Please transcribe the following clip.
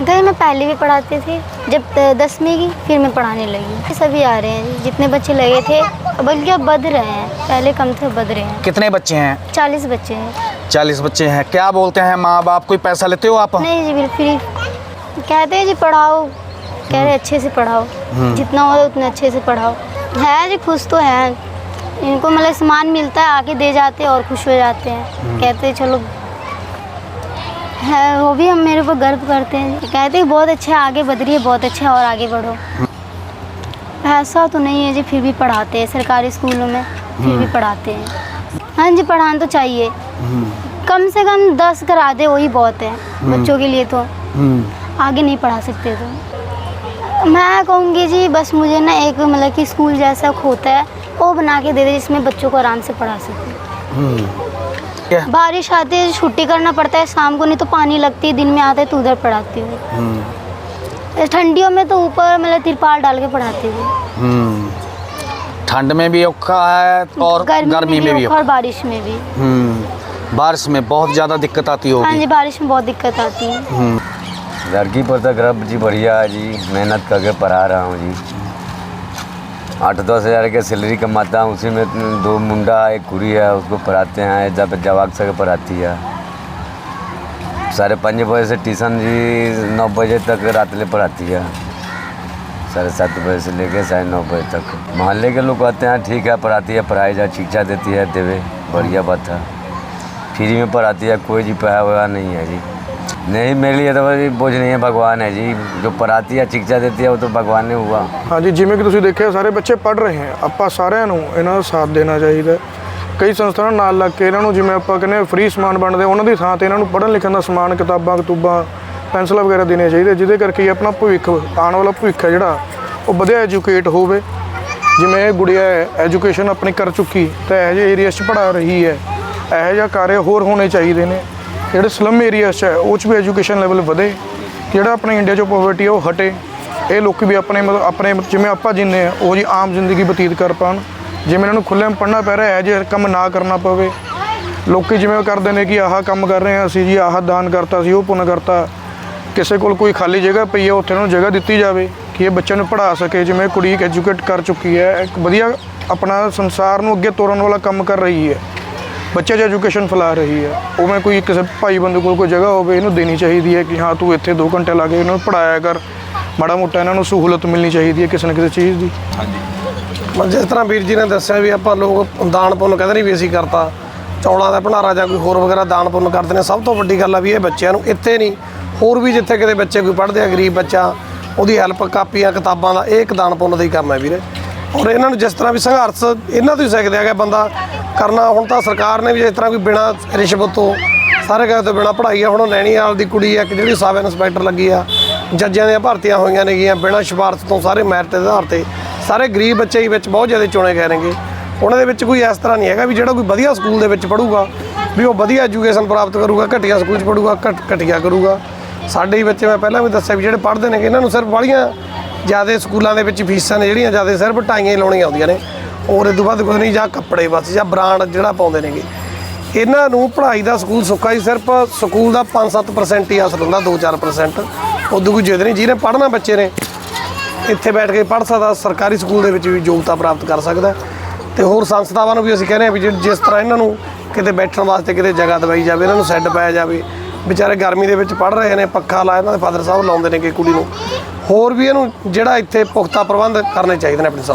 भी पढ़ाते थे जब दसवीं की फिर मैं पढ़ाने लगी। सभी आ रहे हैं जितने बच्चे लगे थे बल्कि अब बद रहे हैं? पहले कम थे बद रहे हैं। कितने बच्चे हैं? चालीस बच्चे हैं। चालीस बच्चे हैं। क्या बोलते हैं माँ बाप कोई पैसा लेते हो आप? नहीं जी बिल्कुल कहते हैं जी पढ़ाओ। कह रहे अच्छे से पढ़ाओ। जितना हो उतना अच्छे से पढ़ाओ। है जी खुश तो है। इनको मतलब सामान मिलता है आके दे जाते हैं और खुश हो जाते हैं। कहते हैं चलो है वो भी हम मेरे ऊपर गर्व करते हैं। कहते हैं बहुत अच्छे आगे बढ़ रही है बहुत अच्छे और आगे बढ़ो। ऐसा तो नहीं है जी फिर भी पढ़ाते हैं सरकारी स्कूलों में फिर भी पढ़ाते हैं। हाँ जी पढ़ाना तो चाहिए। कम से कम दस करा दे वही बहुत है बच्चों के लिए तो। आगे नहीं पढ़ा सकते तो। मैं कहूँगी जी बस मुझे ना एक मतलब कि स्कूल जैसा होता है वो बना के दे दे जिसमें बच्चों को आराम से पढ़ा सके। क्या? बारिश आती है छुट्टी करना पड़ता है शाम को नहीं तो पानी लगती है दिन में आते तो उधर पढ़ाती हूँ। ठंडियों में तो ऊपर मतलब तिरपाल डाल के पढ़ाती हूँ। ठंड में भी औखा है और गर्मी गर्मी में भी और बारिश में भी। हम्म, बारिश में बहुत ज़्यादा दिक्कत आती होगी। हाँ जी बारिश में बहुत दिक्कत आती है। लड़की पर तक रब जी बढ़िया है जी मेहनत करके पढ़ा रहा हूँ जी। आठ दस हज़ार के सैलरी कमाता हूँ, उसी में दो मुंडा, एक कुड़ी है, उसको पढ़ाते हैं, जब जवाक सके पढ़ाती है। साढ़े पाँच बजे से ट्यूशन जी नौ बजे तक रात ले पढ़ाती है। साढ़े सात बजे से लेके साढ़े नौ बजे तक। मोहल्ले के लोग कहते हैं, ठीक है, पढ़ाती है, पढ़ाई जा, शिक्षा देती है, देवे, बढ़िया बात है। फ्री में पढ़ाती है, कोई जी वैसा नहीं है जी। नहीं मेरे लिए तो भाई बोझ नहीं है भगवान है जी जो पढ़ाती है शिक्षा देती है वो तो भगवान ने हुआ ਹਾਂਜੀ ਜਿਵੇਂ ਕਿ ਤੁਸੀਂ ਦੇਖਿਆ ਸਾਰੇ ਬੱਚੇ ਪੜ ਰਹੇ ਹੈ ਆਪਾਂ ਸਾਰਿਆਂ ਨੂੰ ਇਹਨਾਂ ਦਾ ਸਾਥ ਦੇਣਾ ਚਾਹੀਦਾ ਹੈ। ਕਈ ਸੰਸਥਾਵਾਂ ਨਾਲ ਲੱਗ ਕੇ ਇਹਨਾਂ ਨੂੰ ਜਿਵੇਂ ਆਪਾਂ ਕਹਿੰਦੇ ਫ੍ਰੀ ਸਮਾਨ ਬਣਦੇ ਉਹਨਾਂ ਦੀ ਥਾਂ ਤੇ ਇਹਨਾਂ ਨੂੰ ਪੜ੍ਹਨ ਲਿਖਣ ਦਾ ਸਮਾਨ ਕਿਤਾਬਾਂ ਕਤੂਬਾਂ ਪੈਨਸਲਾਂ ਵਗੈਰਾ ਦੇਣੇ ਚਾਹੀਦੇ ਜਿਹਦੇ ਕਰਕੇ ਆਪਣਾ ਭਵਿੱਖ ਆਉਣ ਵਾਲਾ ਭਵਿੱਖ ਹੈ ਜਿਹੜਾ ਉਹ ਵਧਿਆ ਐਜੂਕੇਟ ਹੋਵੇ ਜਿਵੇਂ ਇਹ ਗੁੜੀਆ ਹੈ ਐਜੂਕੇਸ਼ਨ ਆਪਣੀ ਕਰ ਚੁੱਕੀ ਤਾਂ ਇਹੋ ਜਿਹੇ ਏਰੀਆ 'ਚ ਪੜ੍ਹਾ ਰਹੀ ਹੈ ਇਹੋ ਜਿਹਾ ਕਾਰਜ ਹੋਰ ਹੋਣੇ ਚਾਹੀਦੇ ਨੇ ਜਿਹੜੇ ਸਲਮ ਏਰੀਆ 'ਚ ਹੈ, ਉਹ 'ਚ ਵੀ ਐਜੂਕੇਸ਼ਨ ਲੈਵਲ ਵਧੇ, ਜਿਹੜਾ ਆਪਣੇ ਇੰਡੀਆ 'ਚੋਂ ਪੋਵਰਟੀ ਹੈ, ਉਹ ਹਟੇ। ਇਹ ਲੋਕ ਵੀ ਆਪਣੇ ਮਤਲਬ, ਆਪਣੇ ਜਿਵੇਂ ਆਪਾਂ ਜਿੰਨੇ ਆ, ਉਹ ਜੀ ਆਮ ਜ਼ਿੰਦਗੀ ਬਤੀਤ ਕਰ ਪਾਣ ਜਿਵੇਂ ਇਹਨਾਂ ਨੂੰ ਖੁੱਲ੍ਹੇਆਮ ਪੜ੍ਹਨਾ ਪੈ ਰਿਹਾ ਹੈ, ਜੇ ਕੰਮ ਨਾ ਕਰਨਾ ਪਵੇ। ਲੋਕੀ ਜਿਵੇਂ ਕਰਦੇ ਨੇ ਕਿ ਆਹ ਕੰਮ ਕਰ ਰਹੇ ਆ ਅਸੀਂ ਜੀ, ਆਹ ਦਾਨ ਕਰਤਾ ਸੀ ਉਹ ਪੁੰਨ ਕਰਤਾ। ਕਿਸੇ ਕੋਲ ਕੋਈ ਖਾਲੀ ਜਗ੍ਹਾ ਪਈ ਹੈ, ਉੱਥੇ ਉਹਨਾਂ ਨੂੰ ਜਗ੍ਹਾ ਦਿੱਤੀ ਜਾਵੇ ਕਿ ਇਹ ਬੱਚਿਆਂ ਨੂੰ ਪੜ੍ਹਾ ਸਕੇ। ਜਿਵੇਂ ਕੁੜੀ ਐਜੂਕੇਟ ਕਰ ਚੁੱਕੀ ਹੈ, ਇੱਕ ਵਧੀਆ ਆਪਣਾ ਸੰਸਾਰ ਨੂੰ ਅੱਗੇ ਤੋਰਨ ਵਾਲਾ ਕੰਮ ਕਰ ਰਹੀ ਹੈ। ਬੱਚੇ 'ਚ ਐਜੂਕੇਸ਼ਨ ਫੈਲਾ ਰਹੀ ਹੈ। ਉਵੇਂ ਕੋਈ ਕਿਸੇ ਭਾਈ ਬੰਦੇ ਕੋਲ ਕੋਈ ਜਗ੍ਹਾ ਹੋਵੇ ਇਹਨੂੰ ਦੇਣੀ ਚਾਹੀਦੀ ਹੈ ਕਿ ਹਾਂ ਤੂੰ ਇੱਥੇ 2 ਘੰਟੇ ਲਾ ਕੇ ਇਹਨਾਂ ਨੂੰ ਪੜਾਇਆ ਕਰ। ਮਾੜਾ ਮੋਟਾ ਇਹਨਾਂ ਨੂੰ ਸਹੂਲਤ ਮਿਲਣੀ ਚਾਹੀਦੀ ਹੈ ਕਿਸੇ ਨਾ ਕਿਸੇ ਚੀਜ਼ ਦੀ। ਮਤਲਬ ਜਿਸ ਤਰ੍ਹਾਂ ਵੀਰ ਜੀ ਨੇ ਦੱਸਿਆ ਵੀ ਆਪਾਂ ਲੋਕ ਦਾਨ ਪੁੰਨ ਕਹਿੰਦੇ ਨਹੀਂ ਵੀ ਅਸੀਂ ਕਰਤਾ। ਚੌਲਾਂ ਦਾ ਭੰਡਾਰਾ ਜਾਂ ਕੋਈ ਹੋਰ ਵਗੈਰਾ ਦਾਨ ਪੁੰਨ ਕਰਦੇ ਨੇ। ਸਭ ਤੋਂ ਵੱਡੀ ਗੱਲ ਆ ਵੀ ਇਹ ਬੱਚਿਆਂ ਨੂੰ ਇੱਥੇ ਨਹੀਂ ਹੋਰ ਵੀ ਜਿੱਥੇ ਕਿਤੇ ਬੱਚੇ ਕੋਈ ਪੜ੍ਹਦੇ ਆ ਗਰੀਬ ਬੱਚਾ ਉਹਦੀ ਹੈਲਪ ਕਾਪੀਆਂ ਕਿਤਾਬਾਂ ਦਾ ਇਹ ਇੱਕ ਦਾਨ ਪੁੰਨ ਦਾ ਹੀ ਕੰਮ ਹੈ ਵੀਰੇ। ਔਰ ਇਹਨਾਂ ਨੂੰ ਜਿਸ ਤਰ੍ਹਾਂ ਵੀ ਸੰਘਰਸ਼ ਇਹਨਾਂ ਤੋਂ ਹੀ ਸਿੱਖਦੇ ਹੈਗਾ ਬੰਦਾ। ਕਰਨਾ, ਹੁਣ ਤਾਂ ਸਰਕਾਰ ਨੇ ਵੀ ਇਸ ਤਰ੍ਹਾਂ ਕੋਈ ਬਿਨਾ ਰਿਸ਼ਵਤ ਤੋਂ ਸਾਰੇ ਕਾਇਦ ਤੋਂ ਬਿਨਾ ਪੜ੍ਹਾਈ ਆ, ਹੁਣ ਉਹ ਆਲ ਦੀ ਕੁੜੀ ਆ ਕਿ ਜਿਹੜੀ ਸਬ ਇੰਸਪੈਕਟਰ ਲੱਗੀ ਆ, ਜੱਜਾਂ ਦੀਆਂ ਭਰਤੀਆਂ ਹੋਈਆਂ ਨੇਗੀਆਂ, ਬਿਨਾਂ ਸਿਫਾਰਸ਼ ਤੋਂ ਸਾਰੇ ਮੈਰਿਟ ਦੇ ਆਧਾਰ ਤੇ, ਸਾਰੇ ਗਰੀਬ ਬੱਚੇ ਹੀ ਵਿੱਚ ਬਹੁਤ ਜ਼ਿਆਦਾ ਚੁਣੇ ਗਏ ਨੇਗੇ। ਉਹਨਾਂ ਦੇ ਵਿੱਚ ਕੋਈ ਇਸ ਤਰ੍ਹਾਂ ਨਹੀਂ ਹੈਗਾ ਵੀ ਜਿਹੜਾ ਕੋਈ ਵਧੀਆ ਸਕੂਲ ਦੇ ਵਿੱਚ ਪੜੂਗਾ ਵੀ ਉਹ ਵਧੀਆ ਐਜੂਕੇਸ਼ਨ ਪ੍ਰਾਪਤ ਕਰੂਗਾ, ਘਟੀਆ ਸਕੂਲ 'ਚ ਪੜੂਗਾ ਘਟ, ਘਟੀਆ ਕਰੂਗਾ। ਸਾਡੇ ਹੀ ਬੱਚੇ ਮੈਂ ਪਹਿਲਾਂ ਵੀ ਦੱਸਿਆ ਵੀ ਜਿਹੜੇ ਪੜ੍ਹਦੇ ਨੇਗੇ, ਇਹਨਾਂ ਨੂੰ ਸਿਰਫ ਵਾਲੀਆਂ ਜ਼ਿਆਦਾ ਸਕੂਲਾਂ ਦੇ ਵਿੱਚ ਫੀਸਾਂ ਨੇ, ਜਿਹੜੀਆਂ ਜ਼ਿਆਦਾ ਸਿਰਫ ਟਾਈਆਂ ਹੀ ਲਾਉਣੀਆਂ ਆਉਂਦੀਆਂ ਨੇ। ਔਰ ਇਹ ਤੋਂ ਬਾਅਦ ਕੁਝ ਨਹੀਂ, ਜਾਂ ਕੱਪੜੇ ਬਸ, ਜਾਂ ਬ੍ਰਾਂਡ ਜਿਹੜਾ ਪਾਉਂਦੇ ਨੇਗੇ। ਇਹਨਾਂ ਨੂੰ ਪੜ੍ਹਾਈ ਦਾ ਸਕੂਲ ਸੁੱਕਾ ਹੀ ਸਿਰਫ ਸਕੂਲ ਦਾ 5-7% ਹੀ ਅਸਰ ਹੁੰਦਾ 2-4% ਉਦੋਂ ਕੋਈ ਜਿੱਦ ਨਹੀਂ, ਜਿਹਨੇ ਪੜ੍ਹਨਾ ਬੱਚੇ ਨੇ, ਇੱਥੇ ਬੈਠ ਕੇ ਪੜ੍ਹ ਸਕਦਾ, ਸਰਕਾਰੀ ਸਕੂਲ ਦੇ ਵਿੱਚ ਵੀ ਯੋਗਤਾ ਪ੍ਰਾਪਤ ਕਰ ਸਕਦਾ। ਤੇ ਹੋਰ ਸੰਸਥਾਵਾਂ ਨੂੰ ਵੀ ਅਸੀਂ ਕਹਿੰਦੇ ਹਾਂ ਵੀ ਜਿਸ ਤਰ੍ਹਾਂ ਇਹਨਾਂ ਨੂੰ ਕਿਤੇ ਬੈਠਣ ਵਾਸਤੇ ਕਿਤੇ ਜਗ੍ਹਾ ਦਵਾਈ ਜਾਵੇ, ਇਹਨਾਂ ਨੂੰ ਸੈੱਡ ਪਾਇਆ ਜਾਵੇ। ਵਿਚਾਰੇ ਗਰਮੀ ਦੇ ਵਿੱਚ ਪੜ੍ਹ ਰਹੇ ਨੇ, ਪੱਖਾ ਲਾਇਆ ਇਹਨਾਂ ਦੇ ਫਾਦਰ ਸਾਹਿਬ ਲਾਉਂਦੇ ਨੇ ਕਿ ਕੁੜੀ ਨੂੰ। ਹੋਰ ਵੀ ਇਹਨੂੰ ਜਿਹੜਾ ਇੱਥੇ ਪੁਖਤਾ ਪ੍ਰਬੰਧ ਕਰਨੇ ਚਾਹੀਦੇ ਨੇ ਆਪਣੀ ਸੰਸਥਾ